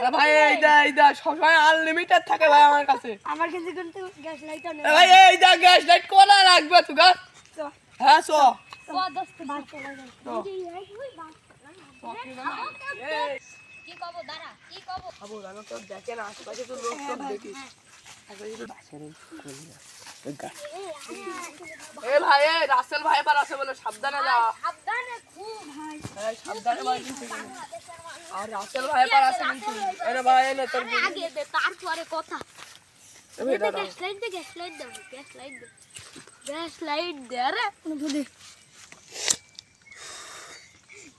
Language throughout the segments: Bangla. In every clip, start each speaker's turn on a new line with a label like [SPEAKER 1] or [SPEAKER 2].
[SPEAKER 1] আরে ভাই এই দা এই দা সবসময় আনলিমিটেড থাকে ভাই আমার কাছে।
[SPEAKER 2] আমার কাছে কিন্তু গ্যাস লাইট নেই
[SPEAKER 1] ভাই এই দা গ্যাস লাইট কোলা রাখবে তো গা হ্যাঁ সো বলে সাবধানে যা
[SPEAKER 3] সাবধানে খুব ভাই
[SPEAKER 1] এই সাবধানে ভাই কিন্তু আর রাসেল ভাই এবার আছে কিন্তু আরে ভাই এনে তোর
[SPEAKER 3] আগে দে তারপরে কথা। গ্যাস লাইট দে গ্যাস লাইট দে গ্যাস লাইট দে। গ্যাস লাইট দে আরে।
[SPEAKER 2] বুঝি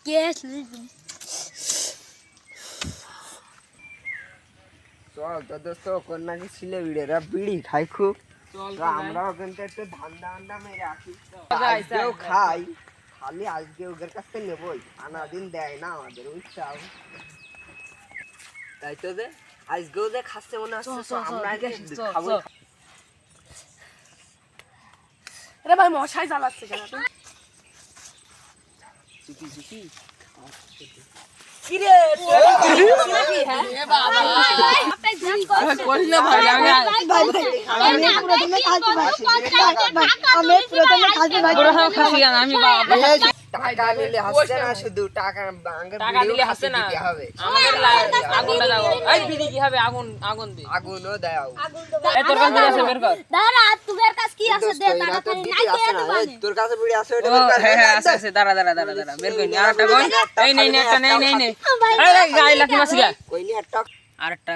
[SPEAKER 3] গ্যাস লাইট
[SPEAKER 4] চল তো দোস্ত কন্যা কি ছিলে বিড়েরা বিড়ি খাই খুব। আমরাও কিন্তু একটু ধান্দা আন্ডা মেরে আসি।
[SPEAKER 1] যাই,
[SPEAKER 4] আজকেও
[SPEAKER 1] যাই,
[SPEAKER 4] খাই। খালি আজকে ওদের কাছ থেকে নেবই। আনা দিন দেয় না আমাদের উৎসাহ তাই তো যে আজকেও যে খাচ্ছে মনে হচ্ছে আমরা
[SPEAKER 1] আগে
[SPEAKER 4] খাব।
[SPEAKER 1] রে আরে ভাই মশাই জ্বালাচ্ছে কেন? তুই
[SPEAKER 4] চুপি চুপি
[SPEAKER 1] কি রে এ বাবা
[SPEAKER 3] আপনি ধ্যান কর
[SPEAKER 1] করিস না ভাই আমি
[SPEAKER 2] ভাই ভাই আমি প্রথমে আমি
[SPEAKER 5] বাবা
[SPEAKER 4] টাকা নিলে হাসছে না শুধু টাকা
[SPEAKER 5] টাকা
[SPEAKER 4] বিড়িও
[SPEAKER 5] হাসছে না।
[SPEAKER 4] হবে।
[SPEAKER 5] আমাদের আগুনটা দাও এই বিড়ি কি হবে? আগুন আগুন দে।
[SPEAKER 4] আগুনও দাও
[SPEAKER 5] এই তোর কাছে আছে বের কর।
[SPEAKER 3] দাঁড়া তোর কাছে কি আছে? দে
[SPEAKER 4] দোস্ত, তো
[SPEAKER 3] নাই
[SPEAKER 4] আসে
[SPEAKER 3] দে
[SPEAKER 4] তোর কাছে বিড়ি আছে ওটা বের কর,
[SPEAKER 5] হ্যাঁ হ্যাঁ আছে আছে। দাঁড়া দাঁড়া দাঁড়া দাঁড়া বের কর। নি আরেকটা কই? এই নেই নে একটা নেই নেই নেই এই এই লাকি মাসি গা?
[SPEAKER 4] কইনি একটা।
[SPEAKER 5] আরেকটা।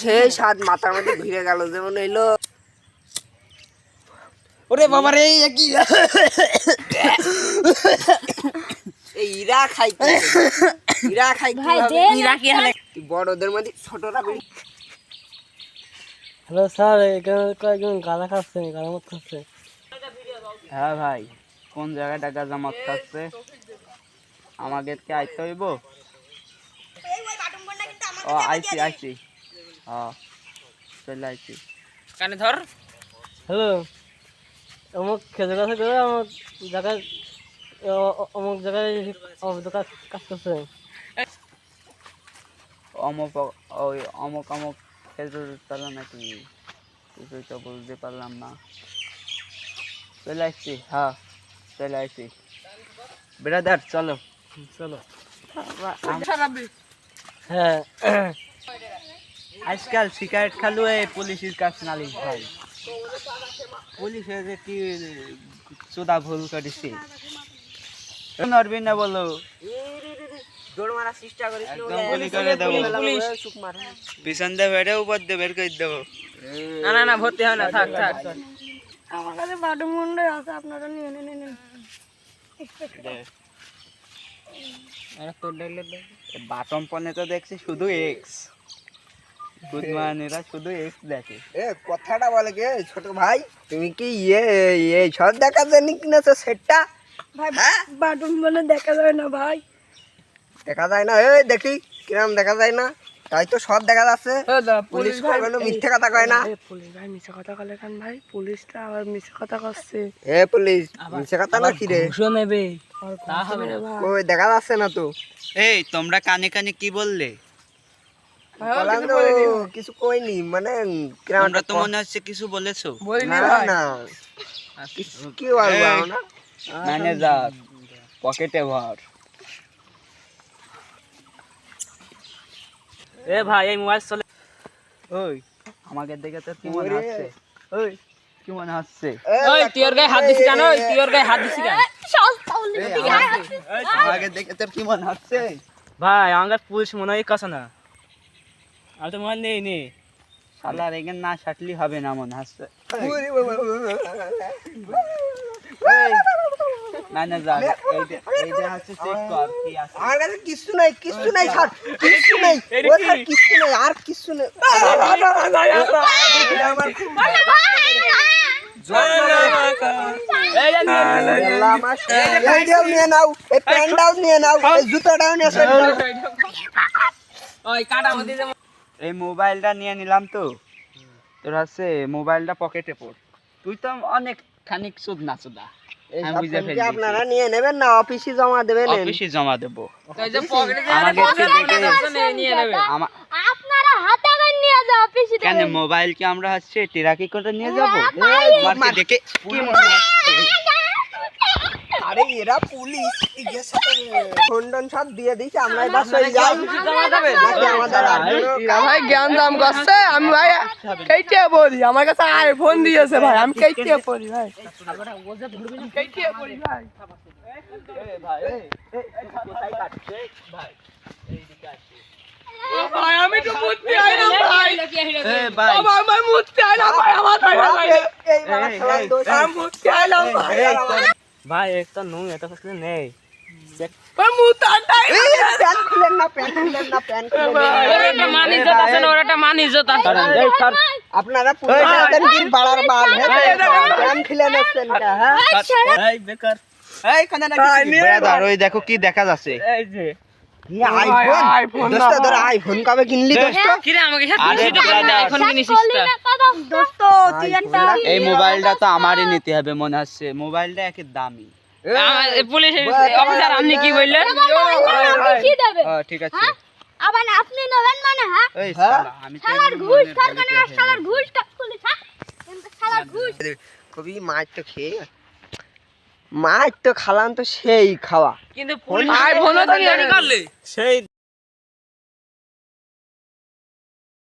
[SPEAKER 4] সেই স্বাদ মাথার মধ্যে ঘুরে গেল যেমন এলো
[SPEAKER 5] ওরে বাবা রে কি?
[SPEAKER 4] ইরা খাই ইরা খাই
[SPEAKER 5] ইরা কি হালে
[SPEAKER 4] বড়দের মধ্যে ছোটরা
[SPEAKER 6] হ্যালো স্যার এখানে কয়েকজন গাঁদা খাচ্ছে গাঁদা মত খাচ্ছে।
[SPEAKER 7] হ্যাঁ ভাই কোন জায়গায় টাকা খাচ্ছে? আমাকে কি আইতে হইব? ও আইছি আইছি। হ্যাঁ চলে আইছি।
[SPEAKER 5] কানে ধর।
[SPEAKER 6] হ্যালো। অমুক খেজুর গাছে করে আমার জায়গায় অমুক জায়গায় দোকান কাজ করছে।
[SPEAKER 7] অমুক ওই অমুক অমুক খেজুর তলা নাকি? কিছুই তো বুঝতে পারলাম না। চলে আসছি হ্যাঁ চলে আসছি। ব্রাদার চলো।
[SPEAKER 6] চলো। হ্যাঁ।
[SPEAKER 7] আজকাল সিগারেট খালু এই পুলিশের কাছ নালিশ ভাই পুলিশে যে কি চোদা ভুল করেছে? নড়বি না বলো।
[SPEAKER 4] দৌড় মারার চেষ্টা করিস না,
[SPEAKER 7] একদম
[SPEAKER 4] ওরে
[SPEAKER 7] গুলি করে দেবো।
[SPEAKER 5] পুলিশ
[SPEAKER 7] পিছন দিয়ে বেড়ে উপর দিয়ে বের করে দেবো।
[SPEAKER 5] না না না ভর্তি হয় না থাক থাক।
[SPEAKER 2] আমার কাছে বাটু মুন্ডে আছে আপনারা নিয়ে নিন নিন
[SPEAKER 7] বাটম পনে তো দেখছি শুধু এক্স বুধমানেরা শুধু এক্স দেখে।
[SPEAKER 4] এ কথাটা বলে কে? ছোট ভাই তুমি কি ইয়ে এই সব দেখা জানি কিনেছো সেটটা?
[SPEAKER 2] ভাই বাটুন বলে দেখা যায় না ভাই।
[SPEAKER 4] দেখা যায় না? এই দেখি কিরম দেখা যায় না? তাই তো সব দেখা যাচ্ছে। পুলিশ কোনো মিথ্যে কথা কয় না।
[SPEAKER 1] পুলিশ ভাই মিছে কথা কলে কেন ভাই? পুলিশটা আবার মিছে কথা করছে।
[SPEAKER 4] এ পুলিশ মিথ্যে কথা না কি রে
[SPEAKER 6] ঘুষও নেবে। তা হবে। না
[SPEAKER 4] ওই দেখা যাচ্ছে না তো?
[SPEAKER 7] এই তোমরা কানে কানে কি বললে?
[SPEAKER 4] কিছু কইনি মানে কিরম
[SPEAKER 7] তো মনে হচ্ছে কিছু বলেছ।
[SPEAKER 1] বলিনি
[SPEAKER 4] না
[SPEAKER 1] ভাই।
[SPEAKER 4] না। কি বলব। আমরা?
[SPEAKER 7] ম্যানেজার পকেটে ভর।
[SPEAKER 6] এ ভাই এই মোবাইল চলে
[SPEAKER 7] ওই আমাকে দেখে তো কি মনে হচ্ছে? ওই কি মনে হচ্ছে?
[SPEAKER 5] ওই তুই ওর গায়ে হাত দিছিস কেন? ওই তুই ওর গায়ে হাত দিছিস কেন?
[SPEAKER 7] আমাকে- আমাকে দেখে তোর কি মনে হচ্ছে?
[SPEAKER 6] ভাই আমার পুলিশ মনে হয় কাছে না। আমি তো মোবাইল নেই নি
[SPEAKER 7] শালা রেগে না সাটলি হবে না মনে হচ্ছে।
[SPEAKER 4] ওরে বাবা।
[SPEAKER 7] এই, ম্যানেজার এই যে এই যে হচ্ছে চেক কর কি আছে?
[SPEAKER 4] আমার কাছে কিছু নাই কিছু নাই স্যার কিছু নাই। ও স্যার কিছু নাই আর কিছু নাই। আমার খুব আল্লাহ, আমার এইটাও নিয়ে নাও জুতোটাও নিয়ে
[SPEAKER 7] এই মোবাইলটা নিয়ে নিলাম তো। তোর হচ্ছে মোবাইলটা পকেটে পড়। তুই তো অনেক খানিক সুদ না সুদা
[SPEAKER 4] এই
[SPEAKER 7] আমি
[SPEAKER 4] সব
[SPEAKER 7] বুঝে
[SPEAKER 4] ফোন কি
[SPEAKER 7] ফেলছি।
[SPEAKER 4] আপনারা নিয়ে নেবেন না অফিসে জমা দেবেন।
[SPEAKER 7] অফিসে জমা দেবো।
[SPEAKER 5] তো এই যে পকেটে যে
[SPEAKER 7] আমাকে
[SPEAKER 5] পকেটে
[SPEAKER 7] একটু দেখে-
[SPEAKER 5] করছে নিয়ে- নিয়ে নেবে।
[SPEAKER 7] আমার
[SPEAKER 3] আপনারা হাতে নিয়ে যাও অফিসে
[SPEAKER 7] কেন মোবাইল কি আমরা হচ্ছে টেরাকি করে নিয়ে যাব? দেখে মনে?
[SPEAKER 4] আরে এরা পুলিশ এদের সাথে ফোন সব দিয়ে দিয়েছে আমরা এবার চলে যাই নাকি আমাদের
[SPEAKER 1] ভাই জ্ঞান দাম করছে আমি ভাই কেটে বলি আমার কাছে আইফোন দিয়েছে ভাই আমি কেটে পড়ি ভাই কেটে পড়ি ভাই ভাই আমি তো মুততে আইলাম ভাই
[SPEAKER 7] এ ভাই
[SPEAKER 1] আমার আমার মুততে আইলাম ভাই আমার ভাই ভাই
[SPEAKER 4] এই বাবা সবাই দোষ
[SPEAKER 1] আমি মুততে আইলাম ভাই
[SPEAKER 6] ভাই একটা নুন এটা কাছে নেই।
[SPEAKER 1] ভাই মুতাটাই
[SPEAKER 4] এই, প্যান্ট খুলেন না প্যান্ট খুলেন না প্যান্ট খুলেন না।
[SPEAKER 5] ওর মান ইজ্জত আছে না ওর মান ইজ্জত আছে
[SPEAKER 4] আপনারা বাড়ার বাল হ্যাঁ? প্যান্ট খুলে নিচ্ছেন কা, হ্যাঁ?
[SPEAKER 7] এই বেকার। এই কানে নাকি ব্রাদার ওই দেখো কি দেখা যাচ্ছে।
[SPEAKER 6] এই যে।
[SPEAKER 4] আইফোন
[SPEAKER 1] আইফোন
[SPEAKER 4] তোর আইফোন কবে কিনলি
[SPEAKER 7] এই মোবাইলটা তো আমারই নিতে হবে মনে হচ্ছে মোবাইলটা দামি।
[SPEAKER 5] পুলিশ অফিসার আপনি কি বললেন?
[SPEAKER 3] অফিসে
[SPEAKER 7] ঠিক আছে?
[SPEAKER 3] আবার আপনি নেবেন মানে হ্যাঁ?
[SPEAKER 7] এই শালা, আমি তো
[SPEAKER 3] শালার ঘুষ
[SPEAKER 7] মনের
[SPEAKER 3] কারখানা শালার ঘুষ পুলিশ শালার ঘুষ।
[SPEAKER 4] কবি মাছ তো খেয়ে। মাছ তো খালাম তো সেই খাওয়া।
[SPEAKER 5] কিন্তু
[SPEAKER 6] সেই